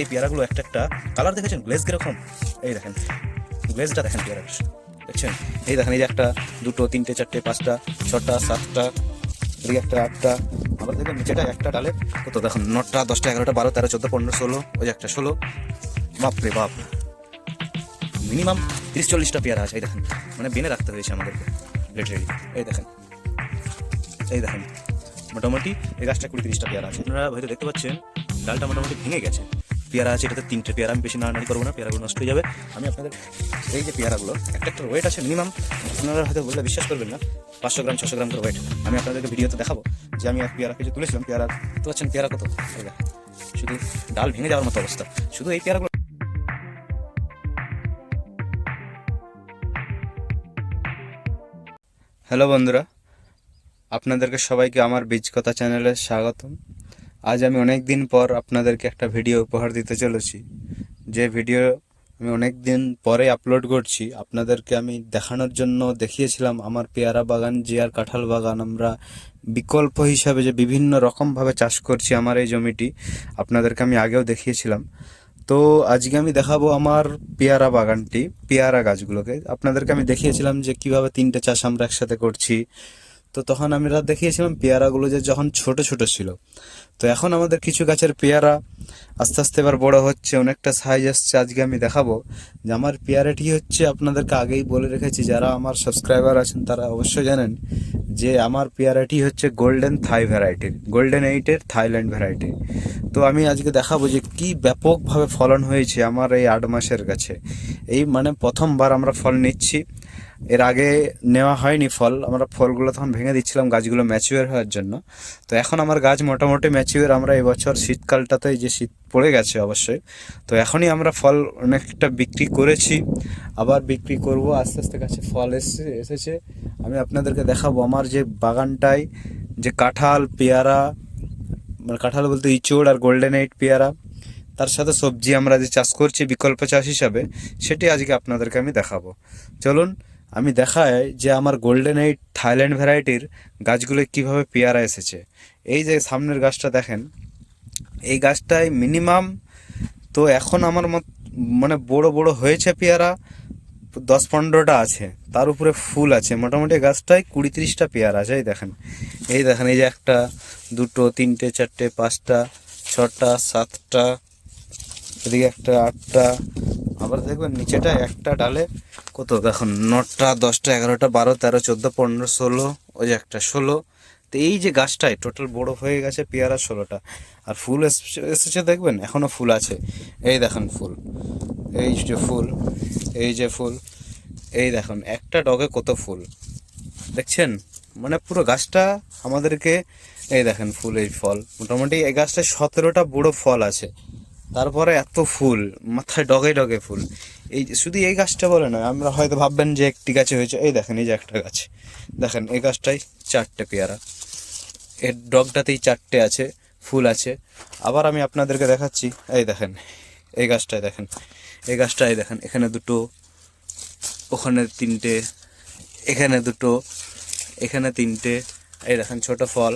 এই পেয়ারাগুলো একটা একটা কালার দেখেছেন? গ্লেজ কীরকম? এই দেখেন, গ্লেজটা দেখেন পেয়ারার। দেখছেন? এই দেখেন, এই যে একটা, দুটো, তিনটে, চারটে, পাঁচটা, ছটা, সাতটা এদিকে একটা, আটটা, আবার দেখবেন নিচেটা একটা ডালে। কত দেখুন, নটা, দশটা, এগারোটা, বারো, তেরো, চোদ্দ, পনেরো, ষোলো, ওই একটা, ষোলো। বাপরে বাপ। মিনিমাম তিরিশ, চল্লিশটা পেয়ারা আছে, এই দেখেন। মানে বেনে রাখতে হয়েছে আমাদেরকে লিটারেলি এই দেখেন এই দেখেন, মোটামুটি এই গাছটা কুড়ি, তিরিশটা পেয়ারা আছে। আপনারা হয়তো দেখতে পাচ্ছেন, ডালটা মোটামুটি ভেঙে গেছে। পেয়ারা আছে, এটাতে তিনটে পেয়ারা, আমি বেশি নাড়ানাড়ি করব না, পেয়ারাগুলো নষ্ট হয়ে যাবে। আমি আপনাদের এই যে পেয়ারাগুলো, একটা একটা ওয়েট আছে মিনিমাম আপনারা হয়তো বললে বিশ্বাস করবেন না, পাঁচশো গ্রাম, ছশো গ্রাম করে ওয়েট আমি আপনাদেরকে ভিডিওতে দেখাবো যে আমি এক পেয়ারা কিছু তুলেছিলাম, পেয়ারা তো পাচ্ছেন পেয়ারা কত? শুধু ডাল ভেঙে যাওয়ার মতো অবস্থা। শুধু এই পেয়ারাগুলো হ্যালো বন্ধুরা, আপনাদেরকে সবাইকে আমার বীজ কথা চ্যানেলে স্বাগতম। আজ আমি অনেক দিন পর আপনাদেরকে একটা ভিডিও উপহার দিতে চলেছি। যে ভিডিও আমি অনেক দিন পরে আপলোড করছি, আপনাদেরকে আমি দেখানোর জন্য দেখিয়েছিলাম আমার পেয়ারা বাগান, জিয়ার কাঁঠাল বাগান। আমরা বিকল্প হিসাবে যে বিভিন্ন রকমভাবে চাষ করছি আমার এই জমিটি, আপনাদেরকে আমি আগেও দেখিয়েছিলাম। তো আজকে আমি দেখাবো আমার পেয়ারা বাগানটি, পেয়ারা গাছগুলোকে। আপনাদেরকে আমি দেখিয়েছিলাম যে কীভাবে তিনটে চাষ আমরা একসাথে করছি তো তখন আমরা দেখিয়েছিলাম পেয়ারাগুলো যে যখন ছোট ছোট ছিল। তো এখন আমাদের কিছু গাছের পেয়ারা আস্তে আস্তে এবার বড় হচ্ছে, অনেকটা সাইজ আসছে। আজকে আমি দেখাবো যে আমার পেয়ারাটি হচ্ছে, আপনাদেরকে আগেই বলে রেখেছি, যারা আমার সাবস্ক্রাইবার আছেন তারা অবশ্যই জানেন যে আমার পেয়ারাটি হচ্ছে গোল্ডেন থাই ভ্যারাইটির গোল্ডেন এইটের থাইল্যান্ড ভ্যারাইটি তো আমি আজকে দেখাবো যে কি ব্যাপকভাবে ফলন হয়েছে আমার এই আট মাসের কাছে। এই মানে প্রথমবার আমরা ফল নিচ্ছি। এর আগে নেওয়া হয়নি ফল, আমরা ফলগুলো তখন ভেঙে দিচ্ছিলাম, গাছগুলো ম্যাচিওর হওয়ার জন্য। তো এখন আমার গাছ মোটামুটি ম্যাচিওর আমরা এবছর শীতকালটাতে যে শীত পড়ে গেছে অবশ্যই। তো এখনই আমরা ফল অনেকটা বিক্রি করেছি। আবার বিক্রি করব। আস্তে আস্তে কাছে ফল এসছে, এসেছে। আমি আপনাদেরকে দেখাবো আমার যে বাগানটায় যে কাঁঠাল, পেয়ারা মানে কাঁঠাল বলতে ইচড় আর গোল্ডেন এইট পেয়ারা, তার সাথে সবজি আমরা যে চাষ করছি বিকল্প চাষ হিসাবে, সেটি আজকে আপনাদেরকে আমি দেখাবো। চলুন, আমি দেখাই যে আমার গোল্ডেন এইট থাইল্যান্ড ভ্যারাইটির গাছগুলো কীভাবে পেয়ারা এসেছে। এই যে সামনের গাছটা দেখেন এই গাছটায় মিনিমাম তো এখন আমার মত মানে বড় বড় হয়েছে পেয়ারা, দশ পনেরোটা আছে। তার উপরে ফুল আছে। মোটামুটি গাছটায় কুড়ি তিরিশটা পেয়ারা আছে, এই দেখেন। এই দেখেন, এই যে একটা, দুটো, তিনটে, চারটে, পাঁচটা, ছটা, সাতটা, এদিকে একটা, আটটা। আবার দেখবেন নিচেটা একটা ডালে কত? দেখুন, নটা, দশটা, এগারোটা, বারো, তেরো, চোদ্দ, পনেরো, ষোলো, ওই যে একটা, ষোলো। তো এই যে গাছটায় টোটাল বড় হয়ে গেছে পেয়ারা ষোলোটা। আর ফুল এসছে দেখবেন? এখনও ফুল আছে। এই দেখেন ফুল। এই যে ফুল, এই যে ফুল, এই দেখুন, একটা ডগে কত ফুল। দেখছেন? মানে পুরো গাছটা আমাদেরকে, এই দেখেন ফুল, এই ফল। মোটামুটি এই গাছটায় সতেরোটা বড় ফল আছে। তারপরে এত ফুল, মাথায় ডগে ডগে ফুল। এই শুধু এই গাছটা বলে নয়, আমরা হয়তো ভাববেন যে একটি গাছে হয়েছে। এই দেখেন, এই যে একটা গাছ। দেখেন, এই গাছটাই চারটে পেয়ারা। এর ডগটাতেই চারটে আছে, ফুল আছে। আবার আমি আপনাদেরকে দেখাচ্ছি, এই দেখেন, এই গাছটায় দেখেন, এই গাছটায় দেখেন, এখানে দুটো, ওখানে তিনটে, এখানে দুটো, এখানে তিনটে, এই দেখেন ছোট ফল,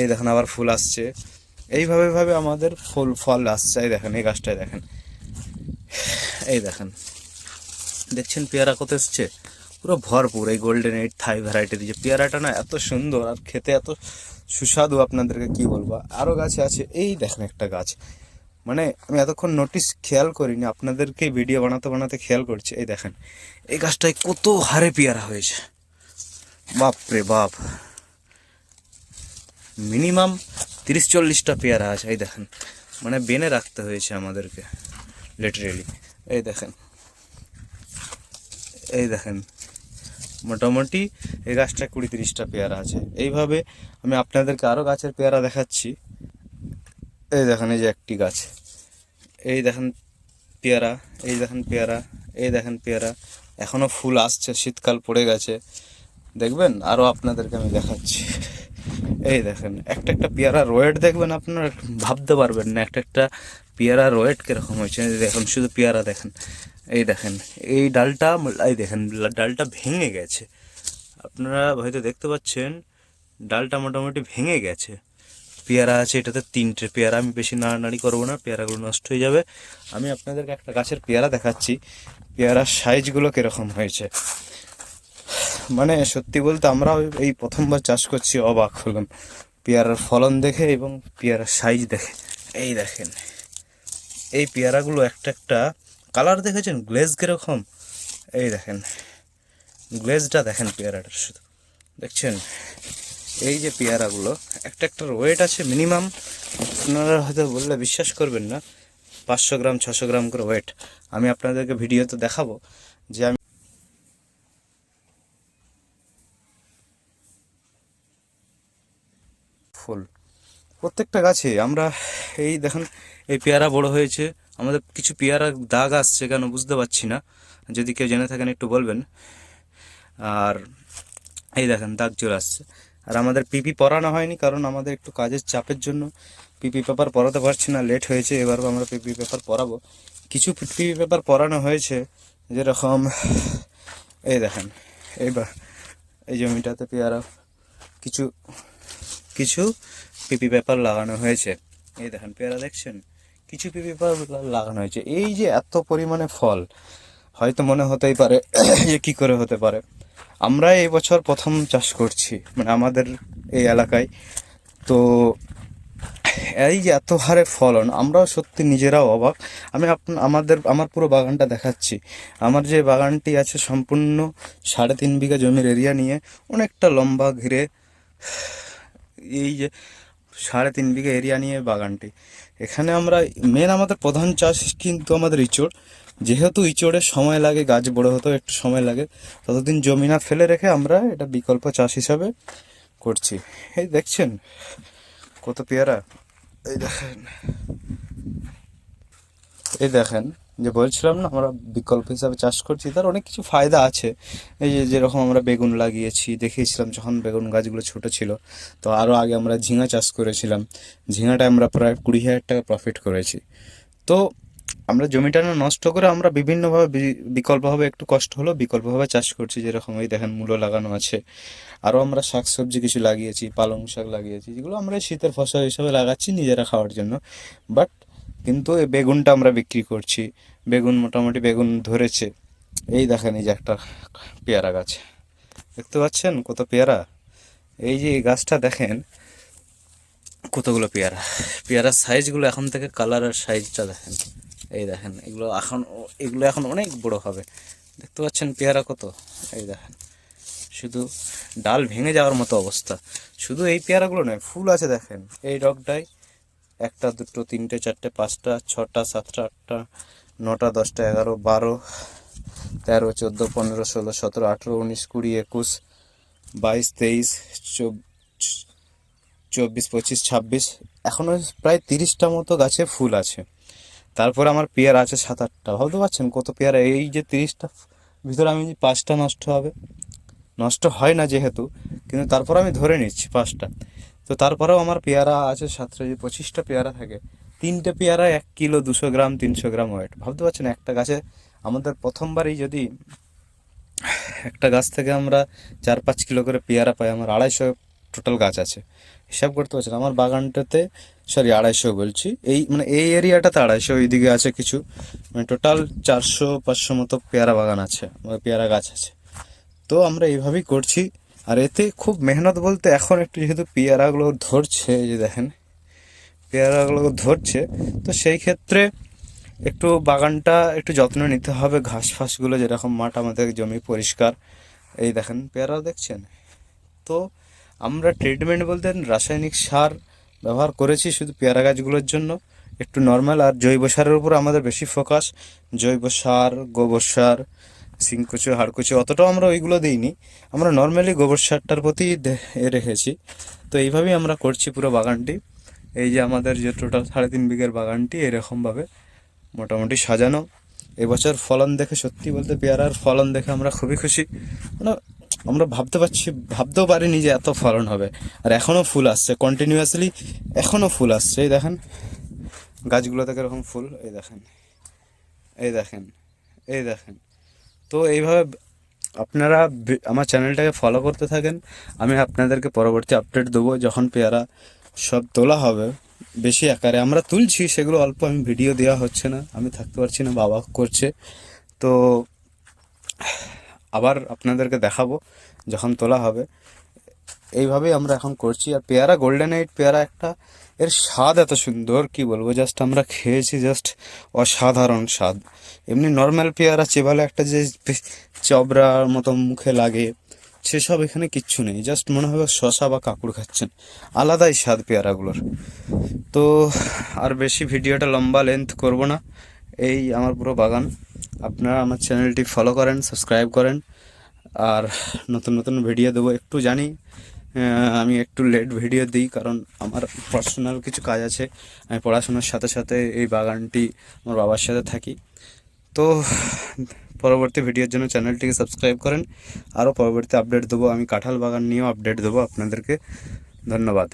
এই দেখেন আবার ফুল আসছে। এইভাবে ভাবে আমাদের ফুল, ফল আসছে, এই দেখেন, এই গাছটায় দেখেন। এই দেখেন, দেখছেন পেয়ারা কত এসছে? পুরো ভরপুর, এই গোল্ডেন এইট থাই ভ্যারাইটি যে পেয়ারাটা না, এত সুন্দর, আর খেতে এত সুস্বাদু আপনাদেরকে কি বলব? আরও গাছে আছে, এই দেখেন একটা গাছ। মানে আমি এতক্ষণ নোটিস খেয়াল করিনি, আপনাদেরকে ভিডিও বানাতে বানাতে খেয়াল করছি। এই দেখেন, এই গাছটায় কত হারে পেয়ারা হয়েছে। বাপ রে বাপ। মিনিমাম তিরিশ চল্লিশটা পেয়ারা আছে, এই দেখেন। মানে বেনে রাখতে হয়েছে আমাদেরকে লিটারেলি এই দেখেন এই দেখেন। মোটামুটি এই গাছটা কুড়ি তিরিশটা পেয়ারা আছে। এইভাবে আমি আপনাদেরকে আরও গাছের পেয়ারা দেখাচ্ছি। এই দেখেন, এই যে একটি গাছ। এই দেখেন পেয়ারা, এই দেখেন পেয়ারা, এই দেখেন পেয়ারা। এখনও ফুল আসছে, শীতকাল পড়ে গেছে। দেখবেন? আরও আপনাদেরকে আমি দেখাচ্ছি। এই দেখেন, একটা একটা পেয়ারা ওয়েট দেখবেন আপনারা? ভাবতে পারবেন না, একটা একটা পেয়ারার ওয়েট কীরকম হয়েছে। দেখুন, শুধু পেয়ারা দেখেন। এই দেখেন, এই ডালটা, এই দেখেন, ডালটা ভেঙে গেছে। আপনারা হয়তো দেখতে পাচ্ছেন, ডালটা মোটামুটি ভেঙে গেছে। পেয়ারা আছে, এটাতে তিনটে পেয়ারা, আমি বেশি নাড়ানাড়ি করব না, পেয়ারাগুলো নষ্ট হয়ে যাবে। আমি আপনাদেরকে একটা গাছের পেয়ারা দেখাচ্ছি, পেয়ারার সাইজগুলো কীরকম হয়েছে। মানে সত্যি বলতে আমরা এই প্রথমবার চাষ করছি, অবাক হলাম। পেয়ারার ফলন দেখে এবং পেয়ারার সাইজ দেখে। এই দেখেন, এই পেয়ারাগুলো একটা একটা কালার দেখেছেন? গ্লেজ কীরকম? এই দেখেন। গ্লেজটা দেখেন পেয়ারাটার শুধু। দেখছেন? এই যে পেয়ারাগুলো, একটা একটার ওয়েট আছে মিনিমাম। আপনারা হয়তো বললে বিশ্বাস করবেন না, পাঁচশো গ্রাম, ছশো গ্রাম করে ওয়েট। আমি আপনাদেরকে ভিডিওতে দেখাবো যে আমি ফুল। প্রত্যেকটা গাছে আমরা, এই দেখেন, এই পেয়ারা বড় হয়েছে। আমাদের কিছু পেয়ারা দাগ আসছে কেন বুঝতে পারছি না। যদি কেউ জেনে থাকেন একটু বলবেন। আর এই দেখেন, দাগ চলে আসছে। আর আমাদের পিপি পরানো হয়নি, কারণ আমাদের একটু কাজের চাপের জন্য পিপি পেপার পরাতে পারছি না লেট হয়েছে, এবার আমরা পিপি পেপার পরাবো। কিছু পিপি পেপার পরানো হয়েছে, যেরকম, এই দেখেন, এইবার এই জমিটাতে পেয়ারা, কিছু কিছু পিপি পেপার লাগানো হয়েছে। এই দেখেন, পেয়ারা দেখছেন? কিছু পিপি লাগানো হয়েছে। এই যে এত পরিমাণে ফল, হয়তো মনে হতেই পারে যে কি করে হতে পারে। আমরা এই বছর প্রথম চাষ করছি মানে আমাদের এই এলাকায়। তো এই যে এত হারে ফলন, আমরাও সত্যি নিজেরাও অবাক। আমি আমাদের, আমার পুরো বাগানটা দেখাচ্ছি। আমার যে বাগানটি আছে সম্পূর্ণ সাড়ে তিন বিঘা জমির এরিয়া নিয়ে, অনেকটা লম্বা ঘিরে, এই যে সাড়ে তিন বিঘা এরিয়া নিয়ে বাগানটি। এখানে আমরা মেন আমাদের প্রধান চাষ কিন্তু আমাদের ইঁচড়। যেহেতু ইঁচড়ের সময় লাগে, গাছ বড় হতেও একটু সময় লাগে, ততদিন জমি না ফেলে রেখে আমরা এটা বিকল্প চাষ হিসাবে করছি। এই দেখছেন কত পেয়ারা। এই দেখেন। এই দেখেন। যে বলছিলাম না, আমরা বিকল্প হিসাবে চাষ করছি, তার অনেক কিছু ফায়দা আছে। এই যে যেরকম আমরা বেগুন লাগিয়েছি, দেখিয়েছিলাম যখন বেগুন গাছগুলো ছোট ছিল, তো আরও আগে আমরা ঝিঙা চাষ করেছিলাম। ঝিঙাটা আমরা প্রায় কুড়ি হাজার টাকা প্রফিট করেছি। তো আমরা জমিটা না নষ্ট করে আমরা বিভিন্নভাবে বিকল্পভাবে একটু কষ্ট হলেও বিকল্পভাবে চাষ করছি, যেরকম এই দেখেন মূলো লাগানো আছে। আরও আমরা শাক সবজি কিছু লাগিয়েছি, পালং শাক লাগিয়েছি, যেগুলো আমরা শীতের ফসল হিসাবে লাগাচ্ছি নিজেরা খাওয়ার জন্য। বাট কিন্তু এই বেগুনটা আমরা বিক্রি করছি। বেগুন মোটামুটি বেগুন ধরেছে। এই দেখেন, এই যে একটা পেয়ারা গাছ। দেখতে পাচ্ছেন কত পেয়ারা? এই যে গাছটা দেখেন, কতগুলো পেয়ারা। পেয়ারার সাইজগুলো এখন থেকে কালার আর সাইজটা দেখেন। এই দেখেন, এগুলো এখন এগুলো এখন অনেক বড় হবে। দেখতে পাচ্ছেন পেয়ারা কত? এই দেখেন, শুধু ডাল ভেঙে যাওয়ার মতো অবস্থা। শুধু এই পেয়ারাগুলো নয়, ফুল আছে দেখেন। এই ডগটায় একটা, দুটো, তিনটে, চারটে, পাঁচটা, ছটা, সাতটা, আটটা, নটা, দশটা, এগারো, বারো, তেরো, চোদ্দ, পনেরো, ষোলো, সতেরো, আঠেরো, উনিশ, কুড়ি, একুশ, বাইশ, তেইশ, চব- চব্বিশ, পঁচিশ, ছাব্বিশ এখনও প্রায় তিরিশটা মতো গাছে ফুল আছে। তারপর আমার পেয়ার আছে সাত, আটটা। ভাবতে পারছেন কত পেয়ারা? এই যে তিরিশটা, ভিতরে আমি পাঁচটা নষ্ট হবে। নষ্ট হয় না যেহেতু, কিন্তু তারপর আমি ধরে নিচ্ছি পাঁচটা। তো তারপরেও আমার পেয়ারা আছে সাতটা যে পঁচিশটা পেয়ারা থাকে। তিনটে পেয়ারা এক কিলো দুশো গ্রাম, তিনশো গ্রাম ওয়েট। ভাবতে পারছেন, একটা গাছে আমাদের প্রথমবারই যদি একটা গাছ থেকে আমরা চার পাঁচ কিলো করে পেয়ারা পাই, আমার আড়াইশো টোটাল গাছ আছে। হিসাব করতে পারছেন, আমার বাগানটাতে সরি আড়াইশো বলছি, এই মানে এই এরিয়াটাতে আড়াইশো, এইদিকে আছে কিছু মানে টোটাল চারশো, পাঁচশো মতো পেয়ারা বাগান আছে মানে পেয়ারা গাছ আছে। তো আমরা এইভাবেই করছি। আর এতে খুব মেহনত বলতে এখন একটু যেহেতু পেয়ারাগুলো ধরছে যে দেখেন, পেয়ারাগুলো ধরছে, তো সেই ক্ষেত্রে একটু বাগানটা একটু যত্ন নিতে হবে ঘাস ফাসগুলো যেরকম মাঠ আমাদের জমি পরিষ্কার। এই দেখেন, পেয়ারা দেখছেন? তো আমরা ট্রিটমেন্ট বলতে রাসায়নিক সার ব্যবহার করেছি শুধু পেয়ারা গাছগুলোর জন্য। একটু নর্মাল আর জৈব সারের উপর আমাদের বেশি ফোকাস জৈব সার, গোবর সার সিংকুচো হাড়কুচো অতটাও আমরা ওইগুলো দিইনি। আমরা নর্মালি গোবর সারটার প্রতি এ রেখেছি। তো এইভাবেই আমরা করছি পুরো বাগানটি। এই যে আমাদের যে টোটাল সাড়ে তিন বিঘের বাগানটি, এরকমভাবে মোটামুটি সাজানো। এবছর ফলন দেখে সত্যি বলতে পেয়ারার ফলন দেখে আমরা খুবই খুশি। মানে আমরা ভাবতে পারছি, ভাবতেও পারিনি যে এত ফলন হবে। আর এখনও ফুল আসছে কন্টিনিউয়াসলি এখনও ফুল আসছে। এই দেখেন গাছগুলো থেকে এরকম ফুল, এই দেখেন এই দেখেন এই দেখেন। তো এইভাবে আপনারা আমার চ্যানেলটাকে ফলো করতে থাকেন। আমি আপনাদেরকে পরবর্তী আপডেট দেবো যখন পেয়ারা সব তোলা হবে বেশি আকারে। আমরা তুলছি, সেগুলো অল্প আমি ভিডিও দেওয়া হচ্ছে না, আমি থাকতে পারছি না বাবা করছে। তো আবার আপনাদেরকে দেখাবো যখন তোলা হবে। এইভাবেই আমরা এখন করছি। আর পেয়ারা গোল্ডেন এইট পেয়ারা একটা এর স্বাদ এত সুন্দর, কি বলব? জাস্ট আমরা খেয়েছি জাস্ট অসাধারণ স্বাদ। এমনি নর্মাল পেয়ারা, চেবালে একটা যে চবড়ার মতো মুখে লাগে, সেসব এখানে কিচ্ছু নেই। জাস্ট মনে হবে শশা বা কাকুড় খাচ্ছেন। আলাদাই স্বাদ পেয়ারাগুলোর। তো আর বেশি ভিডিওটা লম্বা লেন্থ করব না। এই আমার পুরো বাগান। আপনারা আমার চ্যানেলটি ফলো করেন সাবস্ক্রাইব করেন। আর নতুন নতুন ভিডিও দেবো। একটু জানি আমি একটু লেট ভিডিও দিই কারণ আমার পার্সোনাল কিছু কাজ আছে। আমি পড়াশোনার সাথে সাথে এই বাগানটি আমার বাবার সাথে থাকি। তো পরবর্তী ভিডিওর জন্য চ্যানেলটিকে সাবস্ক্রাইব করেন। আরও পরবর্তী আপডেট দেবো। আমি কাঁঠাল বাগান নিয়েও আপডেট দেবো আপনাদেরকে। ধন্যবাদ।